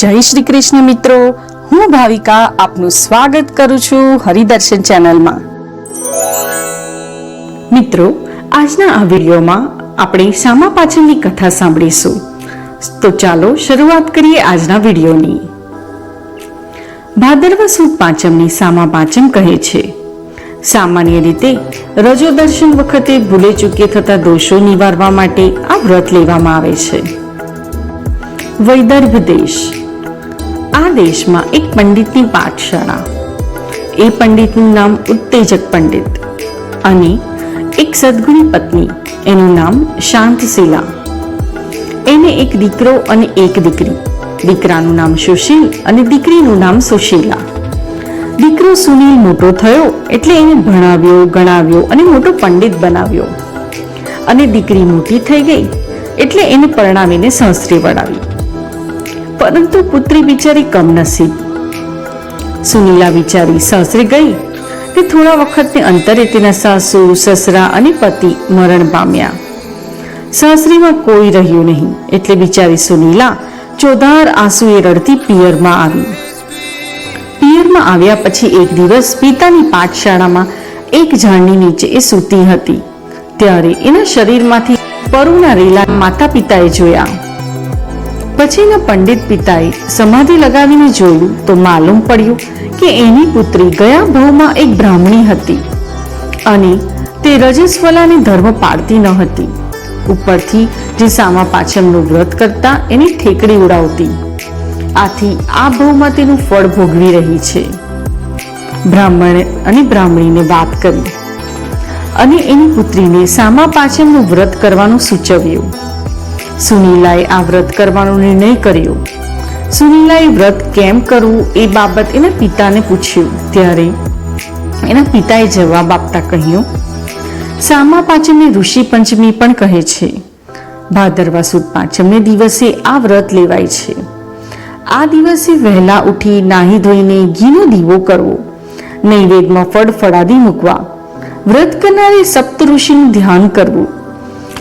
જય શ્રી કૃષ્ણ મિત્રો. હું ભાવિકા આપનું સ્વાગત કરું છું હરિદર્શન ચેનલમાં. મિત્રો, આજના આ વિડીયોમાં આપણે સામા પાછળની કથા સાંભળીશું. તો ચાલો શરૂઆત કરીએ આજના વિડીયોની. ભાદરવ સુદ પાંચમની સામા પાંચમ કહે છે, સામાન્ય રીતે રજો દર્શન વખતે ભૂલે ચૂકે થતા દોષો નિવારવા માટે આ વ્રત લેવામાં આવે છે. વૈદર્ભ દેશ આ દેશમાં એક પંડિતની પાઠશાળા. એ પંડિતનું નામ ઉત્તેજક પંડિત અને એક સદગુણી પત્ની. એનું નામ શાંતશીલા એને એક દીકરો અને એક દીકરી. દીકરાનું નામ સુશીલ અને દીકરીનું નામ સુશીલા. દીકરો સુનિલ મોટો થયો એટલે એને ભણાવ્યો, ગણાવ્યો અને મોટો પંડિત બનાવ્યો. અને દીકરી મોટી થઈ ગઈ એટલે એને પરણાવીને સંસ્ત્રી વળાવી. પરંતુ પુત્રી બિચારી કમનસીબ. સુનીલા બિચારી સાસરે ગઈ તે થોડા વખતને અંતરે તેના સાસુ, સસરા અને પતિ મરણ પામ્યા. સાસરીમાં કોઈ રહ્યું નહીં એટલે બિચારી સુનીલા ચોધાર આંસુએ રડતી પિયરમાં આવી. પિયરમાં આવ્યા પછી એક દિવસ પિતાની પાઠશાળામાં એક ઝાડની નીચે એ સૂતી હતી. ત્યારે એના શરીરમાંથી પરુના રેલા માતા પિતાએ જોયા. પછીના પંડિત પિતાએ સમાધિ લગાવીને જોયું તો માલુમ પડ્યું કે એની પુત્રી ગયા ભાવમાં એક બ્રાહ્મણી હતી અને તે રજસ્વલાને ધર્મ પાડતી ન હતી. ઉપરથી જે સામા પાછળનું વ્રત કરતા એની ઠેકડી ઉડાવતી. આથી આ ભાવમાં તેનું ફળ ભોગવી રહી છે. બ્રાહ્મણે અને બ્રાહ્મણીને વાત કરી અને એની પુત્રીને સામા પાછળનું વ્રત કરવાનું સૂચવ્યું. સુનીલાએ આ વ્રત કરવાનો નિર્ણય કર્યો. સુનીલાએ વ્રત કેમ કરવું એ બાબત એના પિતાને પૂછ્યું. ત્યારે એના પિતાએ જવાબ આપતા કહ્યું, સામા પાંચમને ઋષિ પંચમી પણ કહે છે, ભાદરવા સુદ પાંચમને દિવસે આ વ્રત લેવાય છે. આ દિવસે વહેલા ઉઠી નાહી ધોઈને ઘીનો દીવો કરવો નૈવેદ્યમાં ફળ ફળાદી મૂકવા. વ્રત કરનારે સપ્ત ઋષિનું ધ્યાન કરવું.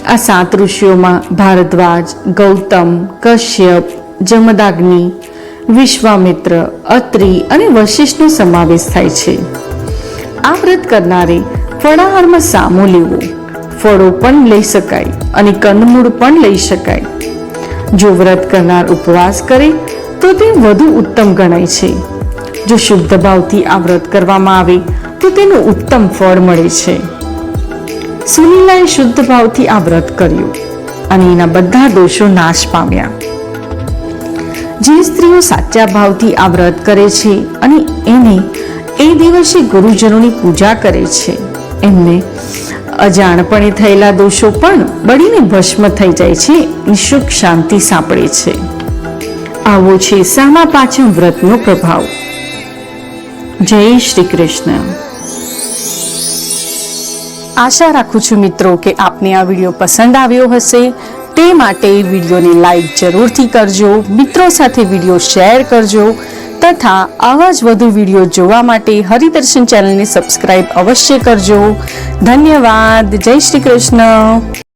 આ સાત ઋષિઓમાં ભારદ્વાજ, ગૌતમ, કશ્યપ, જમદાગ્નિ, વિશ્વામિત્ર, અત્રિ અને વશિષ્ઠનો સમાવેશ થાય છે. આ વ્રત કરનારે ફળાહારમાં સામો લેવો. ફળો પણ લઈ શકાય અને કંદમૂળ પણ લઈ શકાય. જો વ્રત કરનાર ઉપવાસ કરે, તો તે વધુ ઉત્તમ ગણાય છે. જો શુદ્ધ ભાવથી આ વ્રત કરવામાં આવે, તો તેનું ઉત્તમ ફળ મળે છે. સુનીલાએ શુદ્ધ ભાવથી આ વ્રત કર્યું અને એના બધા દોષો નાશ પામ્યા. જે સ્ત્રીઓ સાચા ભાવથી આ વ્રત કરે છે અને એને એ દિવસે ગુરુજનોની પૂજા કરે છે, એમને અજાણપણે થયેલા દોષો પણ બળીને ભસ્મ થઈ જાય છે સુખ શાંતિ સાંપડે છે. આવો છે સામા પાછળ વ્રતનો પ્રભાવ. જય શ્રી કૃષ્ણ. આશા રાખું છું મિત્રો કે આપને આ વીડિયો પસંદ આવ્યો હશે. તે માટે વિડીયોને લાઈક જરૂરથી કરજો, મિત્રો સાથે વીડિયો શેર કરજો, તથા આવા જ વધુ વીડિયો જોવા માટે હરિદર્શન ચેનલને સબસ્ક્રાઇબ અવશ્ય કરજો. ધન્યવાદ. જય શ્રી કૃષ્ણ.